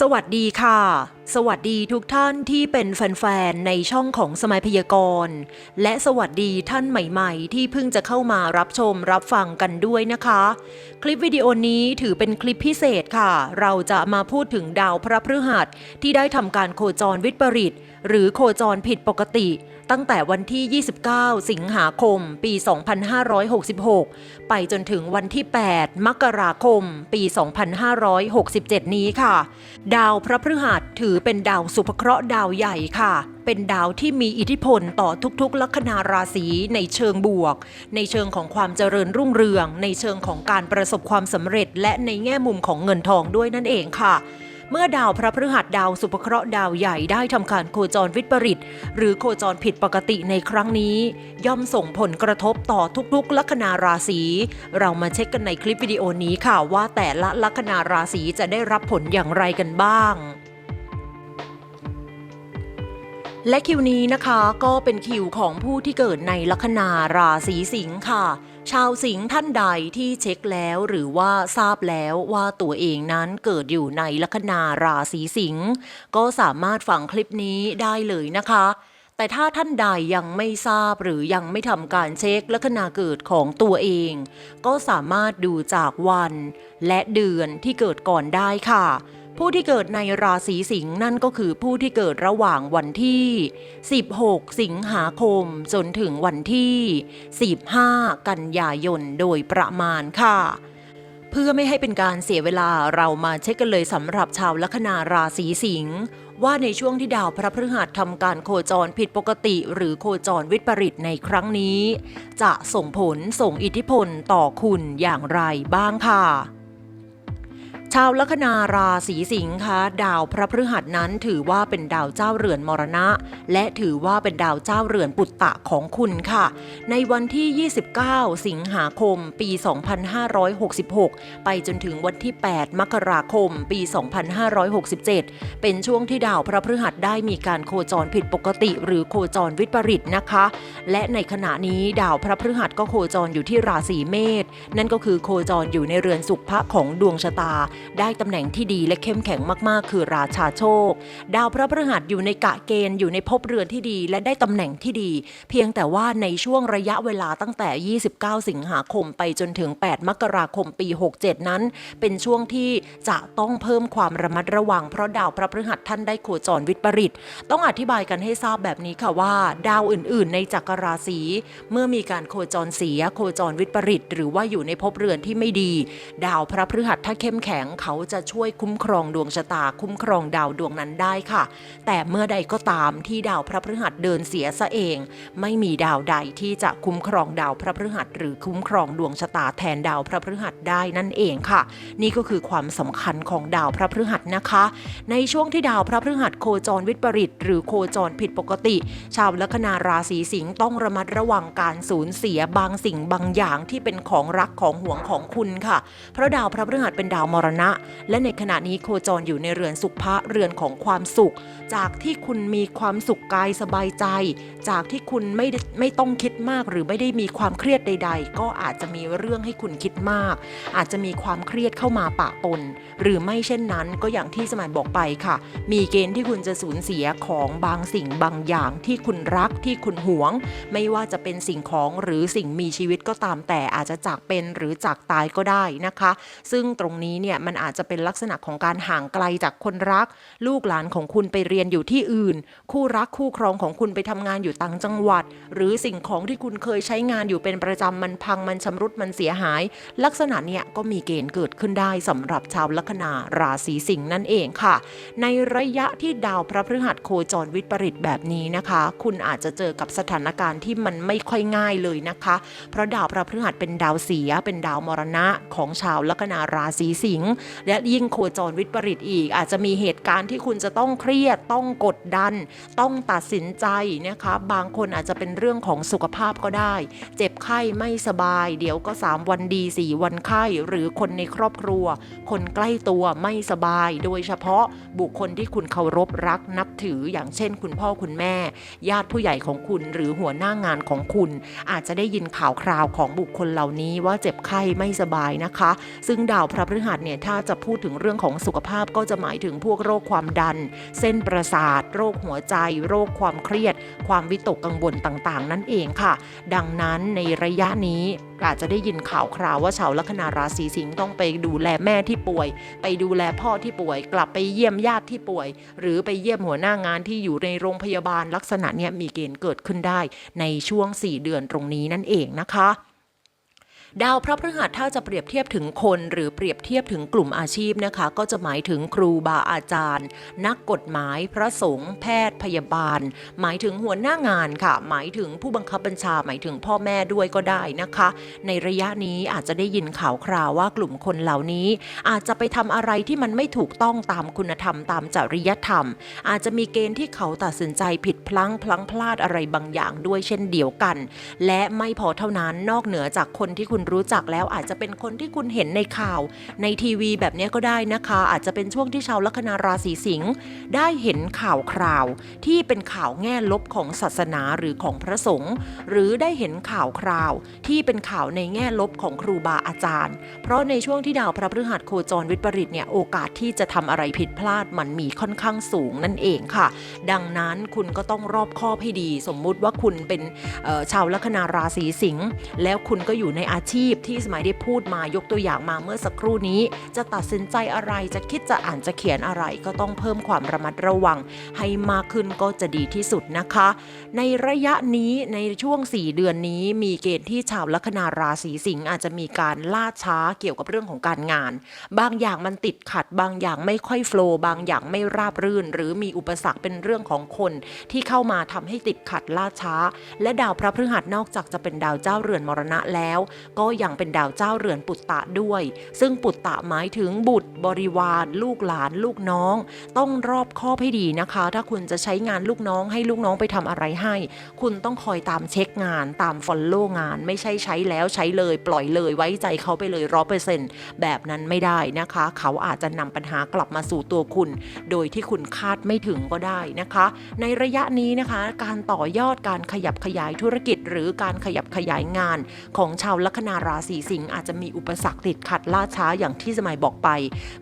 สวัสดีค่ะ สวัสดีทุกท่านที่เป็นแฟนๆ ในช่องของสมัยพยากรณ์ และสวัสดีท่านใหม่ๆ ที่เพิ่งจะเข้ามารับชมรับฟังกันด้วยนะคะ คลิปวิดีโอนี้ถือเป็นคลิปพิเศษค่ะ เราจะมาพูดถึงดาวพระพฤหัสที่ได้ทำการโคจรวิปริต หรือโคจรผิดปกติ ตั้งแต่วันที่ 29 สิงหาคม ปี 2566 ไปจนถึงวันที่ 8 มกราคม ปี 2567 นี้ค่ะ ดาวพระพฤหัสถือเป็นดาวสุภเคราะห์ดาวใหญ่ค่ะ เป็นดาวที่มีอิทธิพลต่อทุกๆ ลัคนาราศีในเชิงบวก ในเชิงของความเจริญรุ่งเรือง ในเชิงของการประสบความสำเร็จ และในแง่มุมของเงินทองด้วยนั่นเองค่ะเมื่อดาวพระพฤหัสดาวสุภเคราะห์ดาวใหญ่ได้ทำการโคจรวิปริต หรือโคจรผิดปกติในครั้งนี้ ย่อมส่งผลกระทบต่อทุกๆ ลัคนาราศี เรามาเช็คกันในคลิปวิดีโอนี้ค่ะว่าแต่ละลัคนาราศีจะได้รับผลอย่างไรกันบ้าง และคิวนี้นะคะก็เป็นคิวของผู้ที่เกิดในลัคนาราศีสิงค์ค่ะ ชาวสิงห์ท่านใดที่เช็คแล้วหรือว่าทราบแล้วว่าตัวเองนั้นเกิดอยู่ในลัคนาราศีสิงห์ก็สามารถฟังคลิปนี้ได้เลยนะคะแต่ถ้าท่านใดยังไม่ทราบหรือยังไม่ทำการเช็คลัคนาเกิดของตัวเอง ก็สามารถดูจากวัน และเดือนที่เกิดก่อนได้ค่ะ ผู้ที่เกิดในราศีสิงห์นั่นก็คือผู้ที่เกิดระหว่างวันที่ 16 สิงหาคม จนถึงวันที่ 15 กันยายนโดยประมาณค่ะ เพื่อไม่ให้เป็นการเสียเวลาเรามาเช็คกันเลยสำหรับชาวลัคนาราศีสิงห์ว่าในช่วงที่ดาวพระพฤหัสทำการโคจรผิดปกติหรือโคจรวิปริตในครั้งนี้ จะส่งผลส่งอิทธิพลต่อคุณอย่างไรบ้างค่ะ ชาวลัคนาราศีสิงห์คะดาวพระพฤหัสนั้นถือว่าเป็นดาวเจ้าเรือนมรณะ และถือว่าเป็นดาวเจ้าเรือนปุตตะของคุณค่ะ ในวันที่ 29 สิงหาคม ปี 2566 ไปจนถึงวันที่ 8 มกราคม ปี 2567 เป็นช่วงที่ดาวพระพฤหัสได้มีการโคจรผิดปกติ หรือโคจรวิปริตนะคะ และในขณะนี้ดาวพระพฤหัสก็โคจรอยู่ที่ราศีเมษนั่นก็คือโคจรอยู่ในเรือนสุขภะของดวงชะตาได้ตำแหน่งที่ดีและเข้มแข็งมากๆ คือราชาโชค ดาวพระพฤหัสอยู่ในกะเกณฑ์อยู่ในภพเรือนที่ดี และได้ตำแหน่งที่ดี เพียงแต่ว่าในช่วงระยะเวลาตั้งแต่ 29 สิงหาคมไปจนถึง 8 มกราคมปี 67 นั้น เป็นช่วงที่จะต้องเพิ่มความระมัดระวัง เพราะดาวพระพฤหัสท่านได้โคจรวิปริตต้องอธิบายกันให้ทราบแบบนี้ค่ะว่า ดาวอื่น ๆ ในจักรราศีเมื่อมีการโคจรเสียโคจรวิปริตหรือว่าอยู่ในภพเรือนที่ไม่ดี ดาวพระพฤหัสถ้าเข้มแข็งเขาจะช่วยคุ้มครองดวงชะตาคุ้มครองดาวดวงนั้นได้ค่ะ แต่เมื่อใดก็ตามที่ดาวพระพฤหัสเดินเสียซะเอง ไม่มีดาวใดที่จะคุ้มครองดาวพระพฤหัสหรือคุ้มครองดวงชะตาแทนดาวพระพฤหัสได้นั่นเองค่ะ นี่ก็คือความสำคัญของดาวพระพฤหัสนะคะ ในช่วงที่ดาวพระพฤหัสโคจรวิปริตหรือโคจรผิดปกติ ชาวลัคนาราศีสิงห์ต้องระมัดระวังการสูญเสียบางสิ่งบางอย่างที่เป็นของรักของห่วงของคุณค่ะ เพราะดาวพระพฤหัสเป็นดาวมรณะ และในขณะนี้โคจรอยู่ในเรือนสุขภะเรือนของความสุข จากที่คุณมีความสุขกายสบายใจ จากที่คุณไม่ได้ไม่ต้องคิดมากหรือไม่ได้มีความเครียดใด ๆ ก็อาจจะมีเรื่องให้คุณคิดมาก อาจจะมีความเครียดเข้ามาปะปน หรือไม่เช่นนั้นก็อย่างที่สมัยบอกไปค่ะ มีเกณฑ์ที่คุณจะสูญเสียของบางสิ่งบางอย่างที่คุณรักที่คุณหวง ไม่ว่าจะเป็นสิ่งของหรือสิ่งมีชีวิตก็ตามแต่อาจจะจากเป็นหรือจากตายก็ได้นะคะ ซึ่งตรงนี้เนี่ยมันอาจจะเป็นลักษณะของการห่างไกลจากคนรัก ลูกหลานของคุณไปเรียนอยู่ที่อื่น คู่รักคู่ครองของคุณไปทำงานอยู่ต่างจังหวัด หรือสิ่งของที่คุณเคยใช้งานอยู่เป็นประจำมันพังมันชำรุดมันเสียหาย ลักษณะเนี้ยก็มีเกณฑ์เกิดขึ้นได้สำหรับชาวลัคนาราศีสิงห์นั่นเองค่ะ ในระยะที่ดาวพระพฤหัสโคจรวิปริตแบบนี้นะคะ คุณอาจจะเจอกับสถานการณ์ที่มันไม่ค่อยง่ายเลยนะคะ เพราะดาวพระพฤหัสเป็นดาวเสียเป็นดาวมรณะของชาวลัคนาราศีสิงห์และยิ่งโคจรวิปริตอีก อาจจะมีเหตุการณ์ที่คุณจะต้องเครียดต้องกดดัน ต้องตัดสินใจนะคะบางคนอาจจะเป็นเรื่องของสุขภาพก็ได้ เจ็บไข้ไม่สบาย เดี๋ยวก็ 3 วันดี 4 วันไข้ หรือคนในครอบครัว คนใกล้ตัวไม่สบาย โดยเฉพาะบุคคลที่คุณเคารพรักนับถืออย่างเช่น คุณพ่อคุณแม่ ญาติผู้ใหญ่ของคุณหรือหัวหน้างานของคุณ อาจจะได้ยินข่าวคราวของบุคคลเหล่านี้ว่าเจ็บไข้ไม่สบายนะคะ ซึ่งดาวพระพฤหัสเนี่ยถ้าจะพูดถึงเรื่องของสุขภาพก็จะหมายถึงพวกโรคความดัน เส้นประสาท โรคหัวใจ โรคความเครียด ความวิตกกังวลต่างๆ นั่นเองค่ะ ดังนั้นในระยะนี้อาจจะได้ยินข่าวคราวว่าชาวลัคนาราศีสิงห์ต้องไปดูแลแม่ที่ป่วย ไปดูแลพ่อที่ป่วย กลับไปเยี่ยมญาติที่ป่วย หรือไปเยี่ยมหัวหน้างานที่อยู่ในโรงพยาบาลลักษณะเนี้ยมีเกณฑ์เกิดขึ้นได้ ในช่วง 4 เดือนตรงนี้นั่นเองนะคะ ดาวพระพฤหัสถ้าจะเปรียบเทียบถึงคนหรือเปรียบเทียบถึงกลุ่มอาชีพนะคะ ก็จะหมายถึงครูบาอาจารย์ นักกฎหมายพระสงฆ์แพทย์พยาบาล หมายถึงหัวหน้างานค่ะ หมายถึงผู้บังคับบัญชาหมายถึงพ่อแม่ด้วยก็ได้นะคะ ในระยะนี้อาจจะได้ยินข่าวคราวว่ากลุ่มคนเหล่านี้ อาจจะไปทำอะไรที่มันไม่ถูกต้องตามคุณธรรมตามจริยธรรม อาจจะมีเกณฑ์ที่เขาตัดสินใจผิดพลั้งพลั้งพลาดอะไรบางอย่างด้วยเช่นเดียวกัน และไม่พอเท่านั้นนอกเหนือจากคนที่คุณรู้จักแล้วอาจจะเป็นคนที่คุณเห็นในข่าว ในทีวีแบบนี้ก็ได้นะคะ อาจจะเป็นช่วงที่ชาวลัคนาราศีสิงห์ได้เห็นข่าวคราว ที่เป็นข่าวแง่ลบของศาสนาหรือของพระสงฆ์หรือได้เห็นข่าวคราว ที่เป็นข่าวในแง่ลบของครูบาอาจารย์ เพราะในช่วงที่ดาวพระพฤหัสโคจรวิปริตเนี่ยโอกาสที่จะทำอะไรผิดพลาดมันมีค่อนข้างสูงนั่นเองค่ะ ดังนั้นคุณก็ต้องรอบคอบให้ดี สมมุติว่าคุณเป็นชาวลัคนาราศีสิงห์แล้วคุณก็อยู่ในอาชีพที่สมัยได้พูดมายกตัวอย่างมาเมื่อสักครู่นี้ จะตัดสินใจอะไรจะคิดจะอ่านจะเขียนอะไรก็ต้องเพิ่มความระมัดระวัง ให้มากขึ้นก็จะดีที่สุดนะคะ ในระยะนี้ในช่วง 4 เดือนนี้มีเกณฑ์ที่ชาวลัคนาราศีสิงห์อาจจะมีการล่าช้าเกี่ยวกับเรื่องของการงาน บางอย่างมันติดขัด บางอย่างไม่ค่อยโฟล์บางอย่างไม่ราบรื่น หรือมีอุปสรรคเป็นเรื่องของคนที่เข้ามาทำให้ติดขัดล่าช้า และดาวพระพฤหัสนอกจากจะเป็นดาวเจ้าเรือนมรณะแล้วก็ยังเป็นดาวเจ้าเรือนปุตตะด้วย ซึ่งปุตตะหมายถึงบุตรบริวาร ลูกหลานลูกน้อง ต้องรอบคอบให้ดีนะคะ ถ้าคุณจะใช้งานลูกน้องให้ลูกน้องไปทำอะไรให้ คุณต้องคอยตามเช็คงานตามฟอลโล่งาน ไม่ใช่ใช้แล้วใช้เลยปล่อยเลยไว้ใจเขาไปเลยร้อเปอร์เซ็นต์แบบนั้นไม่ได้นะคะ เขาอาจจะนำปัญหากลับมาสู่ตัวคุณ โดยที่คุณคาดไม่ถึงก็ได้นะคะ ในระยะนี้นะคะ การต่อยอดการขยับขยายธุรกิจ หรือการขยับขยายงานของชาวลัคนาราศีสิงห์อาจจะมีอุปสรรคติดขัดล่าช้าอย่างที่สมัยบอกไป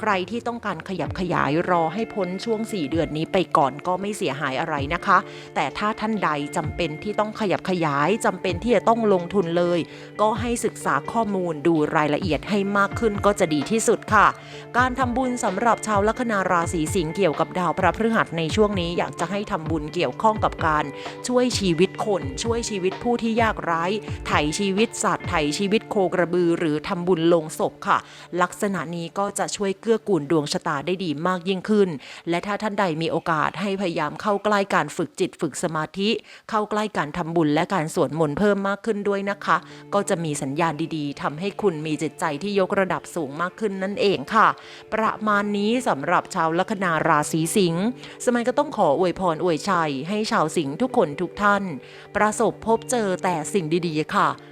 ใครที่ต้องการขยับขยายรอให้พ้นช่วง 4 เดือนนี้ไปก่อนก็ไม่เสียหายอะไรนะคะ แต่ถ้าท่านใดจำเป็นที่ต้องขยับขยายจำเป็นที่จะต้องลงทุนเลย ก็ให้ศึกษาข้อมูลดูรายละเอียดให้มากขึ้นก็จะดีที่สุดค่ะ การทำบุญสำหรับชาวลัคนาราศีสิงห์เกี่ยวกับดาวพระพฤหัสในช่วงนี้อยากจะให้ทำบุญเกี่ยวข้องกับการ ช่วยชีวิตคน ช่วยชีวิตผู้ที่ยากไร้ไถ่ชีวิตสัตว์ไถ่ชีวิตโคกระบือ หรือทำบุญลงศพค่ะ ลักษณะนี้ก็จะช่วยเกื้อกูลดวงชะตาได้ดีมากยิ่งขึ้น และถ้าท่านใดมีโอกาสให้พยายามเข้าใกล้การฝึกจิตฝึกสมาธิ เข้าใกล้การทำบุญและการสวดมนต์เพิ่มมากขึ้นด้วยนะคะ ก็จะมีสัญญาณดีๆทำให้คุณมีจิตใจที่ยกระดับสูงมากขึ้นนั่นเองค่ะ ประมาณนี้สำหรับชาวลัคนาราศีสิงห์สมัยก็ต้องขออวยพรอวยชัย ให้ชาวสิงห์ทุกคนทุกท่าน ประสบพบเจอแต่สิ่งดีๆค่ะ